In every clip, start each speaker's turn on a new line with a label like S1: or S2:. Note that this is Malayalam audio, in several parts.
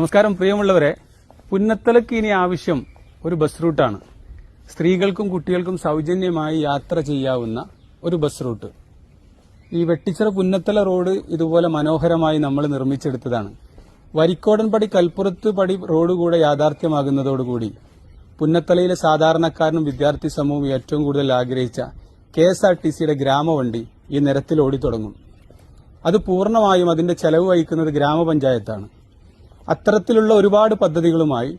S1: നമസ്കാരം പ്രിയമുള്ളവരെ. പുന്നത്തലക്ക് ഇനി ആവശ്യം ഒരു ബസ് റൂട്ടാണ്. സ്ത്രീകൾക്കും കുട്ടികൾക്കും സൗജന്യമായി യാത്ര ചെയ്യാവുന്ന ഒരു ബസ് റൂട്ട്. ഈ വെട്ടിച്ചിറ പുന്നത്തല റോഡ് ഇതുപോലെ മനോഹരമായി നമ്മൾ നിർമ്മിച്ചെടുത്തതാണ്. വരിക്കോടൻപടി കൽപ്പുറത്ത് പടി റോഡ് കൂടെ യാഥാർത്ഥ്യമാകുന്നതോടുകൂടി പുന്നത്തലയിലെ സാധാരണക്കാരനും വിദ്യാർത്ഥി സമൂഹവും ഏറ്റവും കൂടുതൽ ആഗ്രഹിച്ച കെ എസ് ആർ ടി സിയുടെ ഗ്രാമവണ്ടി ഈ നിരത്തിൽ ഓടിത്തുടങ്ങും. അത് പൂർണമായും അതിന്റെ ചെലവ് വഹിക്കുന്നത് ഗ്രാമപഞ്ചായത്താണ്. അത്തരത്തിലുള്ള ഒരുപാട് പദ്ധതികളുമായി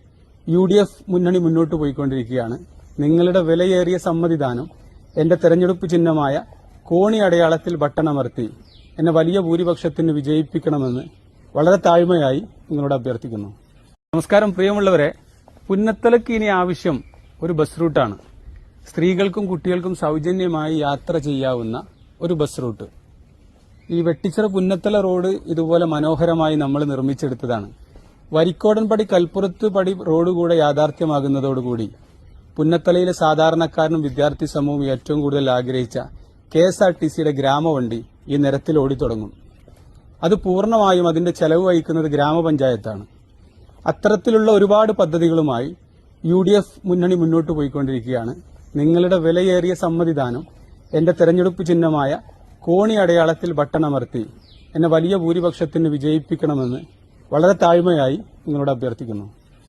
S1: യു ഡി എഫ് മുന്നണി മുന്നോട്ട് പോയിക്കൊണ്ടിരിക്കുകയാണ്. നിങ്ങളുടെ വിലയേറിയ സമ്മതിദാനം എന്റെ തെരഞ്ഞെടുപ്പ് ചിഹ്നമായ കോണി അടയാളത്തിൽ ബട്ടണമർത്തി എന്നെ വലിയ ഭൂരിപക്ഷത്തിന് വിജയിപ്പിക്കണമെന്ന് വളരെ താഴ്മയായി നിങ്ങളോട് അഭ്യർത്ഥിക്കുന്നു. നമസ്കാരം പ്രിയമുള്ളവരെ. പുന്നത്തലക്ക് ഇനി ആവശ്യം ഒരു ബസ് റൂട്ടാണ്. സ്ത്രീകൾക്കും കുട്ടികൾക്കും സൗജന്യമായി യാത്ര ചെയ്യാവുന്ന ഒരു ബസ് റൂട്ട്. ഈ വെട്ടിച്ചിറ പുന്നത്തല റോഡ് ഇതുപോലെ മനോഹരമായി നമ്മൾ നിർമ്മിച്ചെടുത്തതാണ്. വരിക്കോടൻപടി കൽപ്പുറത്ത് പടി റോഡ് കൂടെ യാഥാർത്ഥ്യമാകുന്നതോടുകൂടി പുന്നത്തലയിലെ സാധാരണക്കാരനും വിദ്യാർത്ഥി സമൂഹവും ഏറ്റവും കൂടുതൽ ആഗ്രഹിച്ച കെ എസ് ആർ ടി സിയുടെ ഗ്രാമവണ്ടി ഈ നിരത്തിൽ ഓടിത്തുടങ്ങും അത് പൂർണമായും അതിന്റെ ചെലവ് വഹിക്കുന്നത് ഗ്രാമപഞ്ചായത്താണ്. അത്തരത്തിലുള്ള ഒരുപാട് പദ്ധതികളുമായി യു ഡി എഫ് മുന്നണി മുന്നോട്ട് പോയിക്കൊണ്ടിരിക്കുകയാണ്. നിങ്ങളുടെ വിലയേറിയ സമ്മതിദാനം എന്റെ തെരഞ്ഞെടുപ്പ് ചിഹ്നമായ കോണി അടയാളത്തിൽ ബട്ടണമർത്തി എന്നെ വലിയ ഭൂരിപക്ഷത്തിന് വിജയിപ്പിക്കണമെന്ന് വളരെ താഴ്മയായി നിങ്ങളോട് അഭ്യർത്ഥിക്കുന്നു.